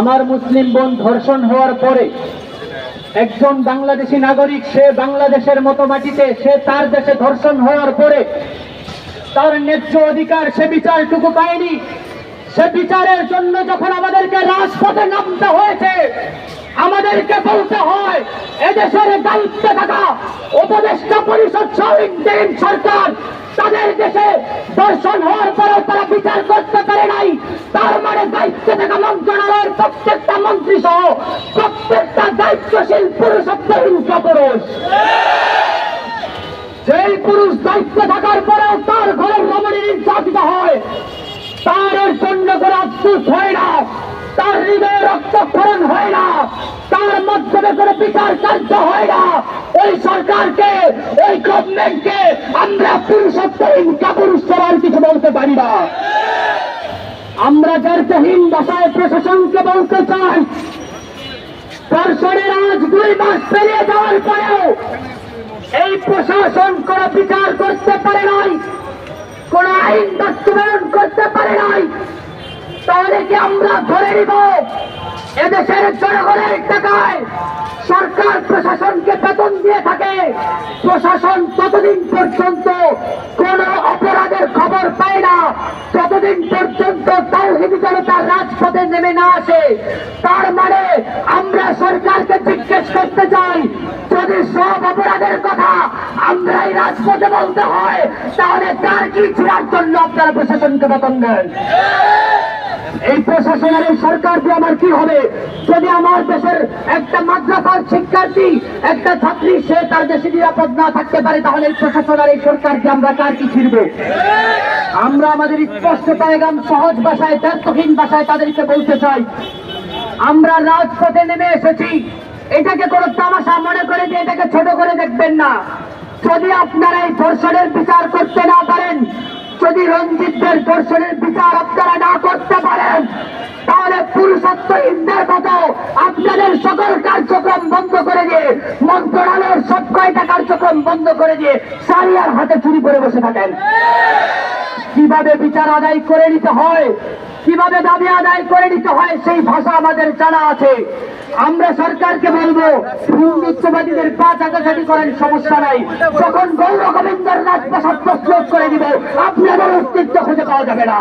আমার মুসলিম বোন ধর্ষণ হওয়ার পরে একজন বাংলাদেশি নাগরিক, সে বাংলাদেশের মতো মাটিতে, সে তার দেশে ধর্ষণ হওয়ার পরে তার ন্যায্য অধিকার, সে বিচারটুকু পায়নি। সে বিচারের জন্য যখন আমাদেরকে রাজপথে নামতে হয়েছে, আমাদেরকে বলতে হয়, এদেশের দায়িত্বে থাকা উপদেষ্টা পরিষদ সহিন সরকার। তাদের দেশে দর্শন হওয়ার পরেও তারা বিচার করতে পারে নাই। তার মানে দায়িত্বে থাকা মন্ত্রণালয়ের প্রত্যেকটা মন্ত্রী সহ প্রত্যেকটা দায়িত্বশীল পুরুষত্বহীন পুরুষ যেই পুরুষ দায়িত্বে থাকার পরেও তার ঘরের রমণী নির্যাতিত হয়, তার জন্য করে আফসুস হয় না, তার হৃদয়ে রক্তক্ষরণ হয় না, তার মাধ্যমে করে বিচার কার্য হয় না। ওই সরকারকে, ওই গভর্নমেন্টকে আমরা পুরুষত্বহীন কাপুরুষ সবার কিছু বলতে পারি না আমরা জার্থহীন ভাষায় প্রশাসনকে বলতে চাই দর্শনের আজ দুই মাস পেরিয়ে যাওয়ার পরেও এই প্রশাসন কোন বিচার করতে পারে নাই, কোন আইন বাস্তবায়ন করতে পারে নাই। তাহলে কি আমরা ধরে নিব এদেশের জনগণের টাকায় সরকার প্রশাসনকে বেতন দিয়ে থাকে? প্রশাসন ততদিন পর্যন্ত কোন অপরাধের খবর পায় না। ততদিন পর্যন্ত তাওহিদি জনতা রাজপথে নেমে না আসে। তার মানে আমরা সরকারকে জিজ্ঞেস করতে চাই, যদি সব অপরাধের কথা আমরাই রাজপথে বলতে হয়, তাহলে তার কি ছিড়ার জন্য আপনারা প্রশাসনকে বেতন দেন এই প্রশাসনের এই সরকার দিয়ে আমার কি হবে? যদি আমার দেশের একটা মাদ্রাসার শিক্ষার্থী, একটা ছাত্রী, সে তার দেশে নিরাপদ না থাকতে পারে, তাহলে এই প্রশাসন আর এই সরকারকে আমরা কার কি ছিড়বে? আমরা আমাদের স্পষ্ট পায়গাম, সহজ ভাষায়, ব্যর্থহীন ভাষায় তাদেরকে বলতে চাই। আমরা রাজপথে নেমে এসেছি। এটাকে কোনো তামাশা মনে করে যে এটাকে ছোট করে দেখবেন না। যদি আপনারা এই ধর্ষণের বিচার করতে না পারেন, যদি রঞ্জিতদের ধর্ষণের বিচার আপনারা না করতে পারেন, তাহলে পুরুষত্বহীনদের মতো আপনাদের সকল কার্যক্রম বন্ধ করে দিয়ে, মন্ত্রণালয়ের সব কয়টা কার্যক্রম বন্ধ করে দিয়ে সারিয়ার হাতে চুরি করে বসে থাকেন। কীভাবে বিচার আদায় করে নিতে হয়, কীভাবে দাবি আদায় করে নিতে হয়, সেই ভাষা আমাদের জানা আছে। আমরা সরকারকে বলব হিন্দুত্ববাদীদের পা চাকাচাকি করেন, সমস্যা নাই। যখন গৌর গোবিন্দর রাজপ্রসাদ প্রস্তুত করে দিব, আপনাদের অস্তিত্ব খুঁজে পাওয়া যাবে না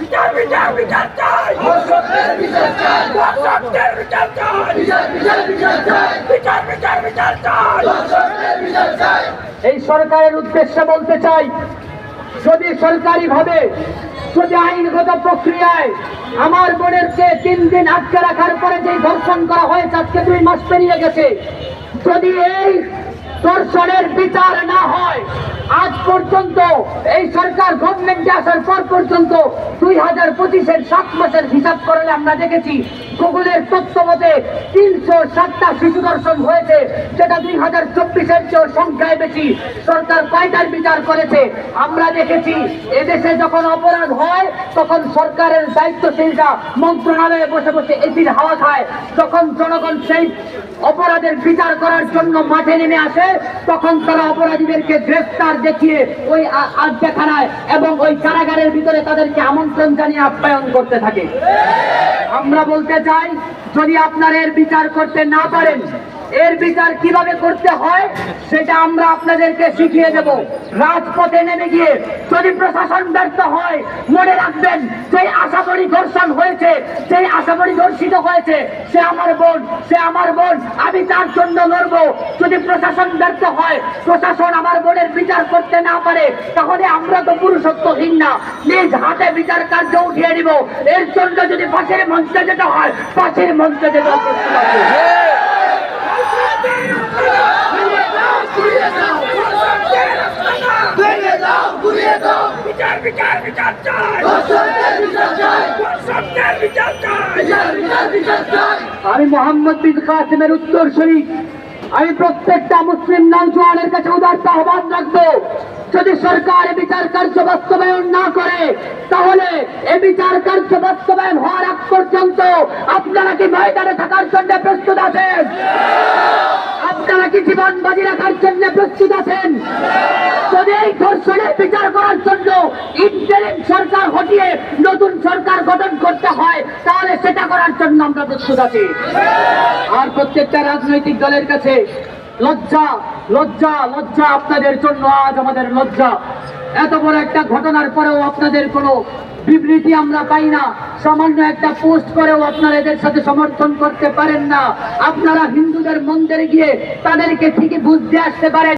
বিচার বিচার বিচার চাই ধর্ষকদের বিচার চাই ধর্ষকদের এই সরকারের উদ্দেশ্যে বলতে চাই, যদি সরকারি ভাবে যদি আইনগত প্রক্রিয়ায় আমার বোনেরকে তিন দিন আটকে রাখার পরে যে ধর্ষণ করা হয়েছে, আজকে দুই মাস পেরিয়ে গেছে, যদি এই ধর্ষণের বিচার না হয়। আজ পর্যন্ত এই সরকার গভর্নমেন্টে আসার পর পর্যন্ত দুই হাজার পঁচিশের সাত মাসের হিসাব করলে আমরা দেখেছি, গুগলের তথ্য মতে তিনশো সাতটা শিশু দর্শন হয়েছে, যেটা দুই হাজার চব্বিশের চেয়েও সংখ্যায় বেশি। সরকার কয়টার বিচার করেছে? আমরা দেখেছি, এদেশে যখন অপরাধ হয়, তখন সরকারের দায়িত্বশীলরা মন্ত্রণালয়ে বসে বসে এসির হাওয়া খায়। যখন জনগণ সেই অপরাধের বিচার করার জন্য মাঠে নেমে আসে তখন তারা অপরাধীদেরকে গ্রেফতার দেখিয়ে ওই আড্ডাখানায় এবং ওই কারাগারের ভিতরে তাদেরকে আমন্ত্রণ জানিয়ে আপ্যায়ন করতে থাকে। আমরা বলতে চাই, যদি আপনার এর বিচার করতে না পারেন এর বিচার কীভাবে করতে হয়, সেটা আমরা আপনাদেরকে শিখিয়ে দেব। রাজপথে নেমে গিয়ে যদি প্রশাসন ব্যর্থ হয়, মনে রাখবেন সেই আশাকরি ধর্ষণ হয়েছে সেই আশাকরি ধর্ষিত হয়েছে, সে আমার বোন, সে আমার বোন, আমি তার জন্য লড়বো। যদি প্রশাসন ব্যর্থ হয়, প্রশাসন আমার বোনের বিচার করতে না পারে, তাহলে আমরা তো পুরুষত্বহীন না। নিজ হাতে বিচার কার্য উঠিয়ে দিব এর জন্য যদি পাশের মঞ্চে যেতে হয়, পাশের মঞ্চে যেতে আমি মোহাম্মদ বিন কাসিমের উত্তর শরীফ আমি প্রত্যেকটা মুসলিম নৌজওয়ানের কাছে উদার্ত আহ্বান রাখব। যদি সরকার এ বিচার কার্য বাস্তবায়ন না করে, তাহলে এ বিচার কার্য বাস্তবায়ন হওয়ার আগ পর্যন্ত আপনারা কি ময়দানে থাকার জন্য প্রস্তুত আছেন? আপনারা কি জীবন বাজি রাখার জন্য প্রস্তুত আছেন? যদি এই ধর্ষণের বিচার করার জন্য ইন্টারিম সরকার হটিয়ে নতুন সরকার গঠন করতে হয়, তাহলে সেটা করার জন্য আমরা প্রস্তুত আছি। আর প্রত্যেকটা রাজনৈতিক দলের কাছে লজ্জা লজ্জা লজ্জা আপনাদের জন্য আজ আমাদের লজ্জা। এত বড় একটা ঘটনার পরেও আপনাদের কোনো বিবৃতি আমরা পাই না। সামান্য একটা পোস্ট করেও আপনারা এদের সাথে সমর্থন করতে পারেন না। আপনারা হিন্দুদের মন্দিরে গিয়ে তাদেরকে ঠিকই বুঝতে আসতে পারেন।